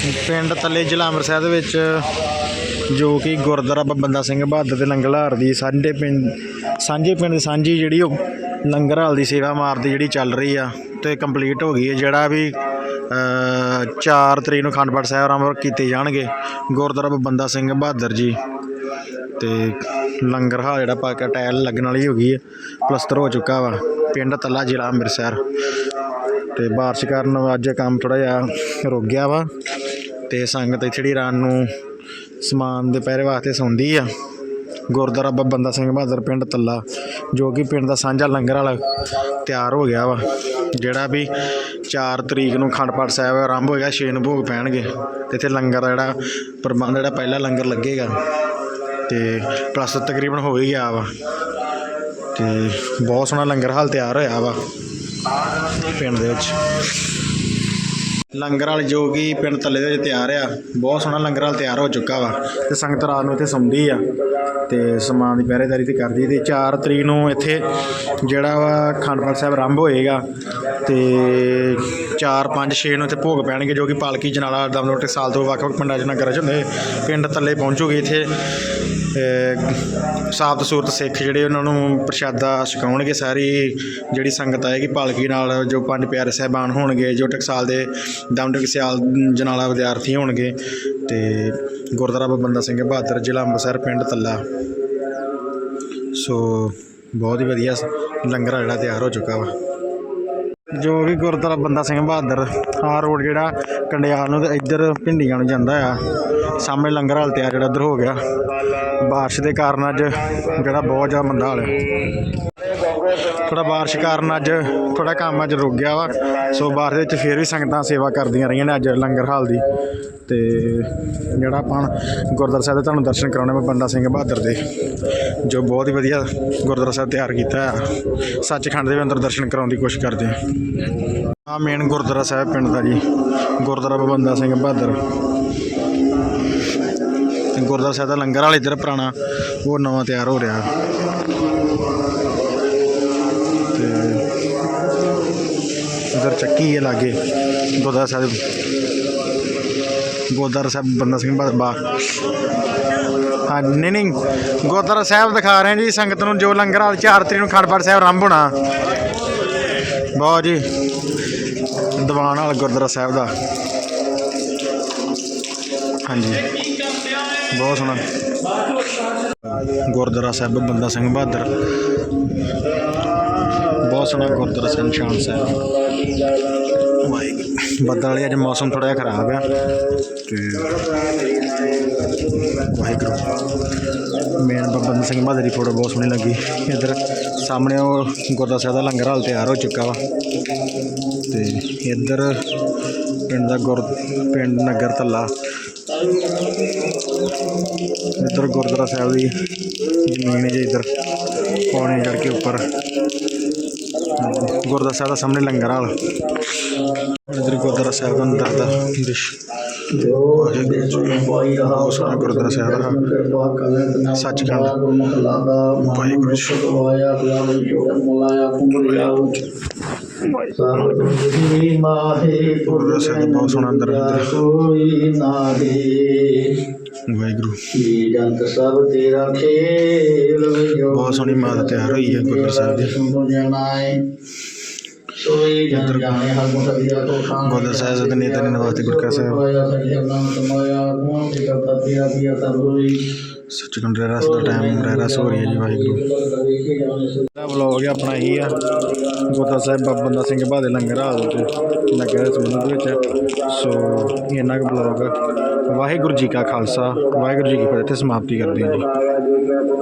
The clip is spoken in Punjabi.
ਪਿੰਡ ਤੱਲੇ ਜ਼ਿਲ੍ਹਾ ਅੰਮ੍ਰਿਤਸਰ ਦੇ ਵਿੱਚ ਜੋ ਕਿ ਗੁਰਦੁਆਰਾ ਬਾਬਾ ਬੰਦਾ ਸਿੰਘ ਬਹਾਦਰ ਦੇ ਲੰਗਰ ਹਾਰ ਦੀ ਸਾਂਝੇ ਪਿੰਡ ਸਾਂਝੇ ਪਿੰਡ ਦੀ ਸਾਂਝੀ ਜਿਹੜੀ ਉਹ ਲੰਗਰ ਹਾਲ ਦੀ ਸੇਵਾ ਮਾਰਦੀ ਜਿਹੜੀ ਚੱਲ ਰਹੀ ਆ ਤੇ ਕੰਪਲੀਟ ਹੋ ਗਈ ਹੈ। ਜਿਹੜਾ ਵੀ 4 ਤਰੀਕ ਨੂੰ ਅਖੰਡ ਪਾਠ ਸਾਹਿਬ ਆਰੰਭ ਕੀਤੇ ਜਾਣਗੇ, ਗੁਰਦੁਆਰਾ ਬਾਬਾ ਬੰਦਾ ਸਿੰਘ ਬਹਾਦਰ ਜੀ। ਤੇ ਲੰਗਰ ਹਾਲ ਜਿਹੜਾ ਪਾ ਕੇ ਟਾਇਲ ਲੱਗਣ ਵਾਲੀ ਹੋ ਗਈ ਹੈ, ਪਲਸਤਰ ਹੋ ਚੁੱਕਾ ਵਾ, ਪਿੰਡ ਤੱਲਾ ਜ਼ਿਲ੍ਹਾ ਅੰਮ੍ਰਿਤਸਰ। ਤੇ ਬਾਰਿਸ਼ ਕਾਰਨ ਅੱਜ ਕੰਮ ਥੋੜਾ ਜਿਹਾ ਰੁਕ ਗਿਆ ਵਾ। ਤੇ ਸੰਗਤ ਇੱਥੇ ਜਿਹੜੀ ਰਾਤ ਨੂੰ ਸਮਾਨ ਦੇ ਪਹਿਰੇ ਵਾਸਤੇ ਸੌਂਦੀ ਆ। ਗੁਰਦੁਆਰਾ ਬਾਬਾ ਬੰਦਾ ਸਿੰਘ ਬਹਾਦਰ ਪਿੰਡ ਤੱਲਾ, ਜੋ ਕਿ ਪਿੰਡ ਦਾ ਸਾਂਝਾ ਲੰਗਰ ਵਾਲਾ ਤਿਆਰ ਹੋ ਗਿਆ ਵਾ, ਜਿਹੜਾ ਵੀ 4 ਤਰੀਕ ਨੂੰ ਅਖੰਡ ਪਾਠ ਸਾਹਿਬ ਆਰੰਭ ਹੋਏਗਾ 6 ਨੂੰ ਭੋਗ ਪੈਣਗੇ। ਤੇ ਇੱਥੇ ਲੰਗਰ ਦਾ ਜਿਹੜਾ ਪ੍ਰਬੰਧ, ਜਿਹੜਾ ਪਹਿਲਾ ਲੰਗਰ ਲੱਗੇਗਾ, ਤੇ ਪਲੱਸ ਤਕਰੀਬਨ ਹੋ ਹੀ ਗਿਆ ਵਾ। ਤੇ ਬਹੁਤ ਸੋਹਣਾ ਲੰਗਰ ਹਾਲ ਤਿਆਰ ਹੋਇਆ ਵਾ, ਪਿੰਡ ਦੇ ਵਿੱਚ। ਲੰਗਰ ਵਾਲ ਜੋ ਕਿ ਪਿੰਡ ਤੱਲੇ ਦੇ ਵਿੱਚ ਤਿਆਰ ਆ, ਬਹੁਤ ਸੋਹਣਾ ਲੰਗਰ ਹਾਲ ਤਿਆਰ ਹੋ ਚੁੱਕਾ ਵਾ ਤੇ ਸੰਗਤ ਰਾਤ ਨੂੰ ਇੱਥੇ ਸੌਂਦੀ ਆ ਤੇ ਸਮਾਨ ਦੀ ਪਹਿਰੇਦਾਰੀ ਤੇ ਕਰਦੀ ਤੇ 4 ਤਰੀਕ ਨੂੰ ਇੱਥੇ ਜਿਹੜਾ ਵਾ ਅਖੰਡ ਪਾਠ ਸਾਹਿਬ ਆਰੰਭ ਹੋਏਗਾ ਤੇ 4 5 6 ਨੂੰ ਇੱਥੇ ਭੋਗ ਪੈਣਗੇ ਜੋ ਕਿ ਪਾਲਕੀ, ਜਨਾਲਾ, ਦਮਨੋਟ ਸਾਲ ਤੋਂ ਵੱਖ-ਵੱਖ ਪਿੰਡਾਂ 'ਚ ਨਗਰਾਂ 'ਚ ਹੁੰਦੇ ਪਿੰਡ ਤੱਲੇ ਪਹੁੰਚੂਗੇ ਇੱਥੇ ਸਾਫਤ ਸੂਰਤ, ਸਿੱਖ ਜਿਹੜੇ ਉਹਨਾਂ ਨੂੰ ਪ੍ਰਸ਼ਾਦਾ ਛਕਾਉਣਗੇ ਸਾਰੀ ਜਿਹੜੀ ਸੰਗਤ ਆਏਗੀ ਪਾਲਕੀ ਨਾਲ, ਜੋ ਪੰਜ ਪਿਆਰੇ ਸਹਿਬਾਨ ਹੋਣਗੇ, ਜੋ ਟਕਸਾਲ ਦੇ ਦਮਦਕ ਸਿਆਲ ਜਨਾਲਾ ਵਿਦਿਆਰਥੀ ਹੋਣਗੇ ਤੇ ਗੁਰਦੁਆਰਾ ਬਾਬਾ ਬੰਦਾ ਸਿੰਘ ਬਹਾਦਰ, ਜ਼ਿਲ੍ਹਾ ਅੰਮ੍ਰਿਤਸਰ, ਪਿੰਡ ਤੱਲਾ। ਸੋ ਬਹੁਤ ਹੀ ਵਧੀਆ ਲੰਗਰ ਜਿਹੜਾ ਤਿਆਰ ਹੋ ਚੁੱਕਾ ਵਾ। ਜੋ ਵੀ ਗੁਰਦੁਆਰਾ ਬੰਦਾ ਸਿੰਘ ਬਹਾਦਰ ਆ ਰੋਡ ਜਿਹੜਾ ਕੰਡਿਆਲ ਨੂੰ ਤੇ ਇੱਧਰ ਭਿੰਡੀਆਂ ਨੂੰ ਜਾਂਦਾ ਆ, ਸਾਹਮਣੇ ਲੰਗਰ ਹਾਲ ਤਿਆਰ ਜਿਹੜਾ ਇੱਧਰ ਹੋ ਗਿਆ। ਬਾਰਿਸ਼ ਦੇ ਕਾਰਨ ਅੱਜ ਜਿਹੜਾ ਬਹੁਤ ਜ਼ਿਆਦਾ ਮੰਦਾ ਹਾਲ ਹੈ ਥੋੜਾ ਬਾਰਿਸ਼ ਕਾਰਨ ਅੱਜ ਥੋੜਾ ਕੰਮ ਅੱਜ ਰੁਕ ਗਿਆ ਵਾ। ਸੋ ਬਾਰਿਸ਼ ਦੇ ਵਿੱਚ ਫੇਰ ਵੀ ਸੰਗਤਾਂ ਸੇਵਾ ਕਰਦੀਆਂ ਰਹੀਆਂ ਨੇ ਅੱਜ ਲੰਗਰ ਹਾਲ ਦੀ। ਤੇ ਜਿਹੜਾ ਆਪਾਂ ਗੁਰਦੁਆਰਾ ਸਾਹਿਬ ਦੇ ਤੁਹਾਨੂੰ ਦਰਸ਼ਨ ਕਰਾਉਣੇ ਮੈਂ ਬੰਦਾ ਸਿੰਘ ਬਹਾਦਰ ਦੇ, ਜੋ ਬਹੁਤ ਹੀ ਵਧੀਆ ਗੁਰਦੁਆਰਾ ਸਾਹਿਬ ਤਿਆਰ ਕੀਤਾ ਆ। ਸੱਚਖੰਡ ਦੇ ਅੰਦਰ ਦਰਸ਼ਨ ਕਰਾਉਣ ਦੀ ਕੋਸ਼ਿਸ਼ ਕਰਦੇ ਆ। ਆ ਮੇਨ ਗੁਰਦੁਆਰਾ ਸਾਹਿਬ ਪਿੰਡ ਦਾ ਜੀ, ਗੁਰਦੁਆਰਾ ਬਾਬਾ ਬੰਦਾ ਸਿੰਘ ਬਹਾਦਰ। ਤੇ ਗੁਰਦੁਆਰਾ ਸਾਹਿਬ ਦਾ ਲੰਗਰ ਵਾਲਾ ਇੱਧਰ ਪੁਰਾਣਾ, ਉਹ ਨਵਾਂ ਤਿਆਰ ਹੋ ਰਿਹਾ। ਇਧਰ ਚੱਕੀ ਹੈ ਲਾਗੇ ਗੁਰਦੁਆਰਾ ਸਾਹਿਬ। ਗੁਰਦੁਆਰਾ ਸਾਹਿਬ, ਬੰਦਾ ਸਿੰਘ ਬਹਾਦਰ ਬਾ। ਹਾਂ, ਨਹੀਂ ਨਹੀਂ ਗੁਰਦੁਆਰਾ ਸਾਹਿਬ ਦਿਖਾ ਰਹੇ ਜੀ, ਸੰਗਤ ਨੂੰ ਜੋ ਲੰਗਰ ਹਾਲ 4 ਤਰੀਕ ਨੂੰ ਖੜਪੜ ਸਾਹਿਬ ਆਰੰਭ ਹੋਣਾ। ਬਹੁਤ ਜੀ, ਦੀਵਾਨ ਵਾਲ ਗੁਰਦੁਆਰਾ ਸਾਹਿਬ ਦਾ। ਹਾਂਜੀ, ਬਹੁਤ ਸੋਹਣਾ। ਗੁਰਦੁਆਰਾ ਸਾਹਿਬ, ਬੰਦਾ ਸਿੰਘ ਬਹਾਦਰ। ਬਹੁਤ ਸੋਹਣਾ ਗੁਰਦੁਆਰਾ ਸਿੰਘ ਨਿਸ਼ਾਨ ਸਾਹਿਬ। ਬੱਦਲ ਵਾਲੇ ਅੱਜ ਮੌਸਮ ਥੋੜਾ ਜਿਹਾ ਖਰਾਬ ਆ ਤੇ ਵਾਹਿਗੁਰੂ। ਮੇਨ ਬਾਬਾ ਬੰਦਾ ਸਿੰਘ ਬਹਾਦਰ ਦੀ ਫੋਟੋ ਬਹੁਤ ਸੋਹਣੀ ਲੱਗੀ। ਇੱਧਰ ਸਾਹਮਣੇ ਉਹ ਗੁਰਦੁਆਰਾ ਸਾਹਿਬ ਦਾ ਲੰਗਰ ਹਾਲ ਤਿਆਰ ਹੋ ਚੁੱਕਾ ਵਾ। ਤੇ ਇੱਧਰ ਪਿੰਡ ਦਾ ਗੁਰ, ਪਿੰਡ ਨਗਰ ਧੱਲਾ। ਇੱਧਰ ਗੁਰਦੁਆਰਾ ਸਾਹਿਬ ਦੀ ਜ਼ਮੀਨ ਹੈ ਜੀ ਇੱਧਰ, ਪੌਣੇ ਚੜ ਕੇ ਉੱਪਰ। ਗੁਰਦੁਆਰਾ ਸਾਹਿਬ ਦਾ ਸਾਹਮਣੇ ਲੰਗਰ ਹਾਲ ਇੱਧਰ ਗੁਰਦੁਆਰਾ ਸਾਹਿਬ ਦਾ ਅੰਦਰ ਦਾ ਦ੍ਰਿਸ਼। ਬਹੁਤ ਸੋਹਣਾ ਗੁਰਦੁਆਰਾ ਸਾਹਿਬ ਦਾ। ਸੱਚਖੰਡ। ਵਾਹਿਗੁਰੂ ਜੀ। ਗੁਰਦੁਆਰਾ ਸਾਹਿਬ ਦਾ ਬਹੁਤ ਸੋਹਣਾ ਅੰਦਰ ਅੰਦਰ। ਕੋਈ ਨਾਹੀ ਵਾਹਿਗੁਰੂ ਜੰਤ ਸਭ ਤੇਰਾ ਖੇਲ ਜੋ ਬਹੁਤ ਸੋਹਣੀ ਮਾਤਾ ਤਿਆਰ ਹੋਈ ਹੈ ਗੁਰਦੁਆਰਾ ਸਾਹਿਬ ਦੀ ਸੋਈ ਜਨ ਜਾਣੇ ਹਰ ਮੁਸਲਿਆ ਕੋ ਖਾਨ ਗੁਰਦੁਆਰਾ ਸਾਹਿਬ ਦੇ ਨੇਤਾ ਨੇ ਵਾਸਤੇ ਗੁਰਕਾ ਸਾਹਿਬ ਤੇ ਸੱਚਖੰਡ ਰਹਿਰਾਸ ਦਾ ਟਾਈਮ ਰਹਿਰਾਸ ਹੋ ਰਹੀ ਹੈ ਜੀ ਵਾਹਿਗੁਰੂ ਦਾ ਵਲੌਗ ਆਪਣਾ ਇਹੀ ਆ ਗੁਰਦੁਆਰਾ ਸਾਹਿਬ ਬਾਬਾ ਬੰਦਾ ਸਿੰਘ ਬਹਾਦਰ ਲੰਗਰ ਹਾਲ ਤੇ ਲੱਗਿਆ ਇਸ ਸੰਬੰਧ ਵਿੱਚ ਸੋ ਇਹਨਾਂ ਕੁ ਵਲੌਗ ਵਾਹਿਗੁਰੂ ਜੀ ਕਾ ਖਾਲਸਾ ਵਾਹਿਗੁਰੂ ਜੀ ਕੀ ਫਤਿਹ ਤੇ ਸਮਾਪਤੀ ਕਰਦੇ ਹਾਂ ਜੀ।